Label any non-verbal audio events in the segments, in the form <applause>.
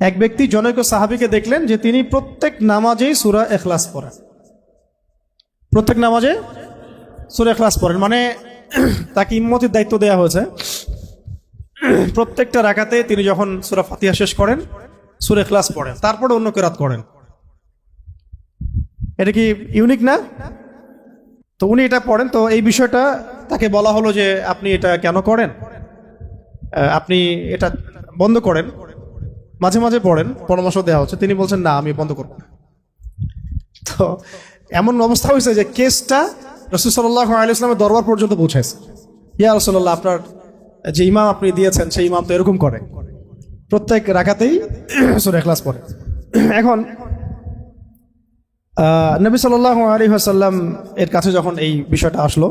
এক ব্যক্তি জনৈক সাহাবিকে দেখলেন যে তিনি প্রত্যেক নামাজেই সুরা এখলাস পড়েন। প্রত্যেক নামাজে সুরা এখলাস পড়েন। মানে <clears throat> তাকে ইম্মতির দায়িত্ব দেওয়া হয়েছে। <clears throat> প্রত্যেকটা রাখাতে তিনি যখন সুরা ফাতিহা শেষ করেন, সুরে ক্লাস পড়েন, তারপরে অন্য কেরাত করেন। এটা কি ইউনিক না? তো উনি এটা পড়েন, তো এই বিষয়টা তাকে বলা হলো যে আপনি এটা কেন করেন? আপনি এটা বন্ধ করেন। মাঝে মাঝে পড়েন, পরামর্শ দেওয়া হচ্ছে। তিনি বলছেন, না, আমি বন্ধ করব তো এমন অবস্থা হয়েছে যে কেসটা রসুল সাল্লাহ আলিয়াস্লামের দরবার পর্যন্ত পৌঁছাইছে। ইয়া রসল্লাহ আপনার যে ইমাম আপনি দিয়েছেন, সেই ইমাম তো এরকম করে। প্রত্যেক রাখাতেই সুরে ক্লাস পড়ে। <clears throat> এখন নবী সাল্লাহ আলী আসাল্লাম এর কাছে যখন এই বিষয়টা আসলো,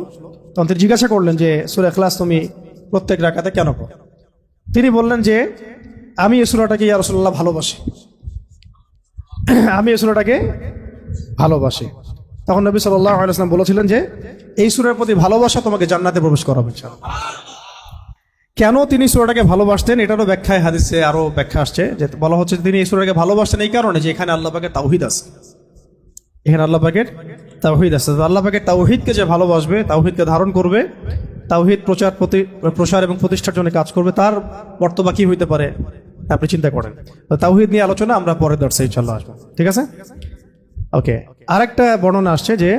তখন তিনি জিজ্ঞাসা করলেন যে, সুরে ক্লাস তুমি প্রত্যেক রাখাতে কেন পড়ো? তিনি বললেন যে আমি এই সুরাটাকে ইয়া রসল্লাহ ভালোবাসি। আমি এই সুরাটাকে ভালোবাসি। তখন নবী সাল্লাহ আলাইসলাম বলেছিলেন যে, এই সুরের প্রতি ভালোবাসা তোমাকে জান্নাতে প্রবেশ করাবে। কেন তিনি সুরাটাকে ভালোবাসতেন? এটারও ব্যাখ্যায়, হাদিসে আরও ব্যাখ্যা আসছে যে বলা হচ্ছে তিনি এই সুরাটাকে ভালোবাসতেন এই কারণে যে এখানে আল্লাহ পাকের তাওহিদ আছে। এখানে আল্লাহ পাকের তাওহিদ আছে। আল্লাহ পাকের তাওহিদকে যে ভালোবাসবে, তাওহিদকে ধারণ করবে, তাওহিদ প্রচার প্রতি প্রসার এবং প্রতিষ্ঠার জন্য কাজ করবে, তার বর্তবা কি হইতে পারে? আপনি চিন্তা করেন। তাওহিদ নিয়ে আলোচনা আমরা পরে দর্শে ইনশাল্লাহ আসব। ঠিক আছে? ওকে, আরেকটা বর্ণনা আসছে যে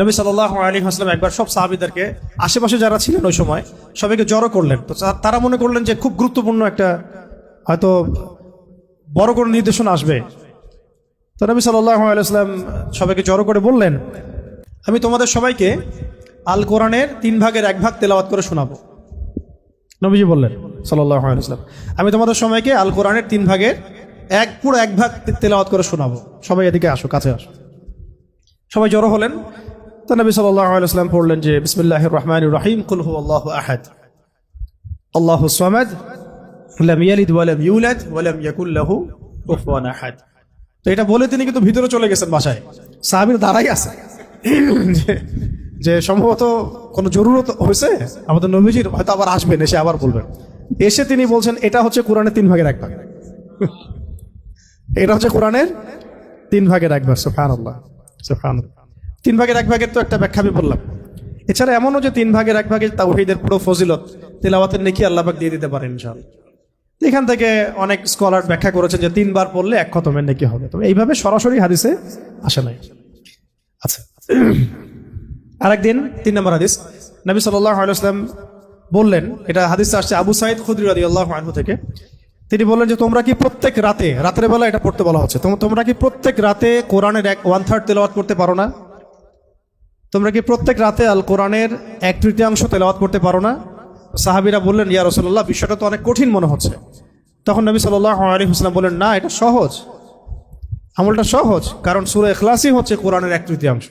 নবী সাল্লাহ আলী হাসলাম একবার সব সাহাবিদেরকে, আশেপাশে যারা ছিলেন ওই সময়, সবাইকে জড়ো করলেন। তো তারা মনে করলেন যে খুব গুরুত্বপূর্ণ একটা, হয়তো বড় কোনো নির্দেশনা আসবে। তো নবী সাল্লাহ আলাইসলাম সবাইকে জড়ো করে বললেন, আমি তোমাদের সবাইকে আল কোরআনের তিন ভাগের এক ভাগ তেলাওয়াত করে শোনাবো। নবীজি বললেন সাল্লাহ আলাইসলাম আমি তোমাদের সময়কে আল কোরআনের তিন ভাগের এক, পুরো এক ভাগ তেলাওয়াত করে শোনাবো। সবাই এদিকে আসো, কাছে আসো। সবাই জড়ো হলেন। তো নবী সাল্লাহ আলাইসলাম পড়লেন যে বিসমিল্লাহ রহমান রাহিম কুলহু আল্লাহ আহাদ। আল্লাহ সামাদ, লাম ইয়ালিদ ওয়ালাম ইউলাদ ওয়ালাম ইয়াকুল লাহু কুফুয়ান আহাদ। তো এটা বলে তিনি কিন্তু ভিতরে চলে গেছেন বাসায়। সাহাবীর দাঁড়াই আছে। যে, সম্ভবত কোনো জরুরত হয়েছে? আমাদের নবীজির হয়তো আবার আসবেন, এসে আবার বলবেন। এসে তিনি বলছেন, এটা হচ্ছে কোরআনের তিন ভাগের এক ভাগ। এটা হচ্ছে কোরআনের তিন ভাগের এক ভাগ সুফান আল্লাহ সুফান তিন ভাগের এক ভাগের তো একটা ব্যাখ্যা আমি বললাম। এছাড়া এমনও যে তিন ভাগের এক ভাগের তাওহীদের পুরো ফজিলত, তেলাওয়াতের নেকি আল্লাহ পাক দিয়ে দিতে পারেন ইনশাআল্লাহ। এখান থেকে অনেক স্কলার ব্যাখ্যা করেছেন যে তিনবার পড়লে এক খতমের নেকি হবে। তবে এইভাবে সরাসরি হাদিসে আসে নাই। আচ্ছা আরেকদিন, তিন নম্বর হাদিস। নবী সাল্লাহ বললেন, এটা হাদিসে আসছে আবু সাইদ খুদ্রি রাদি আল্লাহ থেকে। তিনি বললেন যে, তোমরা কি প্রত্যেক রাতে রাতের বেলা এটা পড়তে বলা হচ্ছে, তোম- তোমরা কি প্রত্যেক রাতে কোরআনের এক ওয়ান থার্ড তেলাওয়াত করতে পারো না? তোমরা কি প্রত্যেক রাতে আল কোরআনের এক তৃতীয়াংশ তেলাওয়াত করতে পারো না? সাহাবিরা বললেন, ইয়া রসল্লাহ বিষয়টা তো অনেক কঠিন মনে হচ্ছে। তখন নবী সাল্লাহ আলী হুসলাম বললেন, না, এটা সহজ। আমলটা সহজ, কারণ সুরে এখলাসই হচ্ছে কোরআনের এক তৃতীয়াংশ।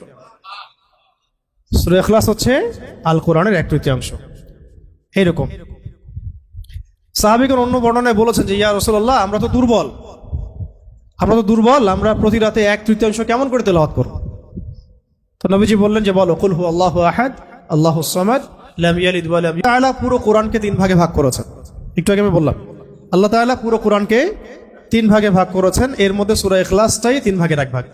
সুরে এখলাস হচ্ছে আল কোরআনের এক তৃতীয়াংশ। এইরকম সাহাবিগণ অন্য বর্ণনায় বলেছেন যে, ইয়া রসল্লাহ আমরা তো দুর্বল। আমরা তো দুর্বল, আমরা প্রতি রাতে এক তৃতীয়াংশ কেমন করে তেলাওয়াত করব? তো নবীজি বললেন যে, বলো, কুল হু আল্লাহ আহাদ, আল্লাহ সামাদ, লাম ইয়ালিদ তাআলা পুরো কোরআনকে তিন ভাগে ভাগ করেছেন। একটু আগে আমি বললাম, আল্লাহ তাআলা পুরো কোরআনকে তিন ভাগে ভাগ করেছেন। এর মধ্যে সূরা ইখলাসটাই তিন ভাগের এক ভাগ।